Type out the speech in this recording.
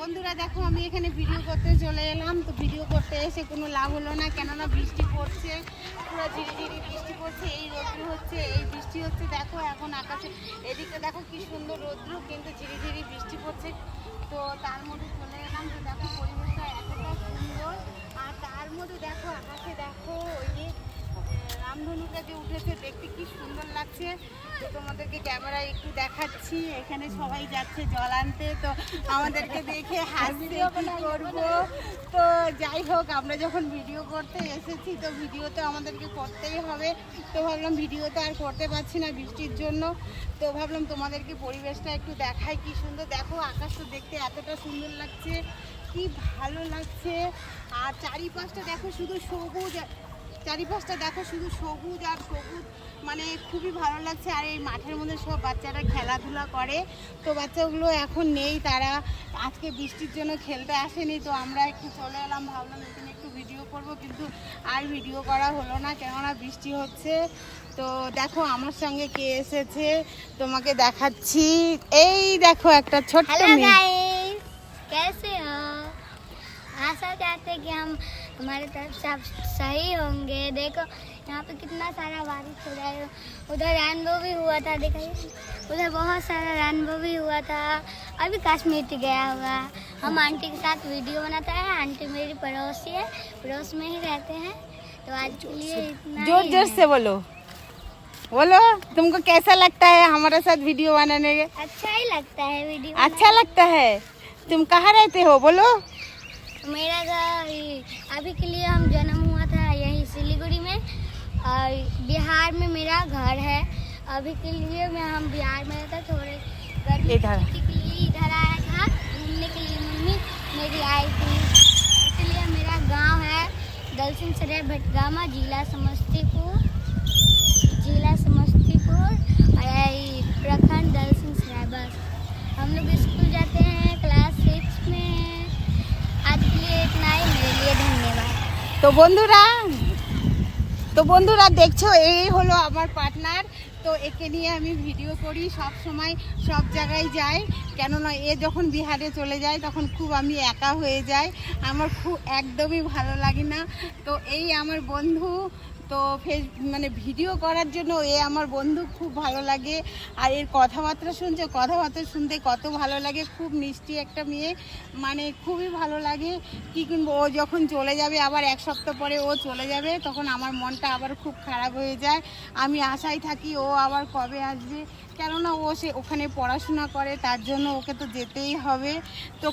বন্ধুরা, দেখো আমি এখানে ভিডিও করতে চলে এলাম। তো ভিডিও করতে এসে কোনো লাভ হলো না, কেননা বৃষ্টি পড়ছে, পুরো ঝিরি ঝিরি বৃষ্টি পড়ছে, এই রোদ্রু হচ্ছে, এই বৃষ্টি হচ্ছে। দেখো এখন আকাশে, এদিকে দেখো কি সুন্দর রোদ্রু, কিন্তু ঝিরি ঝিরি বৃষ্টি পড়ছে। তো তার মধ্যে চলে এলাম। তো দেখো পরিবেশটা এতটা সুন্দর আর তার মধ্যে দেখো আকাশে দেখো ওই যে আহ, রামধনুটা যে উঠেছে, দেখতে কি সুন্দর লাগছে। তো তোমাদেরকে ক্যামেরায় একটু দেখাচ্ছি, এখানে সবাই যাচ্ছে জল আনতে। তো আমাদেরকে দেখে হাসতে করব। তো যাই হোক, আমরা যখন ভিডিও করতে এসেছি, তো ভিডিও তো আমাদেরকে করতেই হবে। তো ভাবলাম ভিডিও তো আর করতে পারছি না বৃষ্টির জন্য। তো ভাবলাম তোমাদেরকে পরিবেশটা একটু দেখাই কি সুন্দর। দেখো আকাশটা দেখতে এতটা সুন্দর লাগছে, কি ভালো লাগছে। আর চারিপাশটা দেখো শুধু সবুজ চারিপাশটা দেখো শুধু সবুজ আর সবুজ মানে খুবই ভালো লাগছে আর এই মাঠের মধ্যে সব বাচ্চারা খেলাধুলা করে তো বাচ্চাগুলো এখন নেই তারা আজকে বৃষ্টির জন্য খেলতে আসেনি তো আমরা একটু চলে এলাম ভাবলাম এখানে একটু ভিডিও করব কিন্তু আর ভিডিও করা হলো না কেননা বৃষ্টি হচ্ছে তো দেখো আমার সঙ্গে কে এসেছে তোমাকে দেখাচ্ছি এই দেখো একটা ছোট্ট हेलो মেয়ে गाइस कैसे हो आशा करते हैं कि हम हमारे तरफ़ सब सही होंगे। देखो यहाँ पे कितना सारा बारिश हो रहा है। उधर रेनबो भी हुआ था दिखाइए। उधर बहुत सारा रेनबो भी हुआ था। अभी कश्मीर गया हुआ। हम आंटी के साथ वीडियो बनाते हैं। आंटी मेरी पड़ोसी है। पड़ोस में ही रहते हैं। तो आज के लिए इतना ज़ोर ज़ोर से बोलो। बोलो तुमको कैसा लगता है हमारे साथ वीडियो बनाने के? अच्छा ही लगता है वीडियो अच्छा लगता है। तुम कहाँ रहते हो? बोलो। अभी के लिए हम जन्म हुआ था यहीं सिलीगुड़ी में और बिहार में मेरा घर है। अभी के लिए मैं हम बिहार में रहते थोड़े गर्मी इधर। के लिए इधर आया था घूमने के लिए मम्मी मेरी आई थी। इसलिए मेरा गाँव है दलसिंह सराय भटगामा जिला समस्तीपुर। जिला समस्तीपुर। তো বন্ধুরা তো বন্ধুরা দেখছ, এই হলো আমার পার্টনার তো একে নিয়ে আমি ভিডিও করি, সব সময় সব জায়গায় যাই। কেননা এ যখন বিহারে চলে যায়, তখন খুব আমি একা হয়ে যাই। আমার খুব একদমই ভালো লাগে না। তো এই আমার বন্ধু তো ফেস মানে ভিডিও করার জন্য এ আমার বন্ধু খুব ভালো লাগে। আর এর কথাবার্তা শুনছে, কথাবার্তা শুনতে কত ভালো লাগে। খুব মিষ্টি একটা মেয়ে মানে খুবই ভালো লাগে। কি কিনবো? ও যখন চলে যাবে, আবার এক সপ্তাহ পরে ও চলে যাবে, তখন আমার মনটা আবার খুব খারাপ হয়ে যায়। আমি আশায় থাকি ও আবার কবে আসবে। কেননা ও সে ওখানে পড়াশোনা করে, তার জন্য ওকে তো যেতেই হবে। তো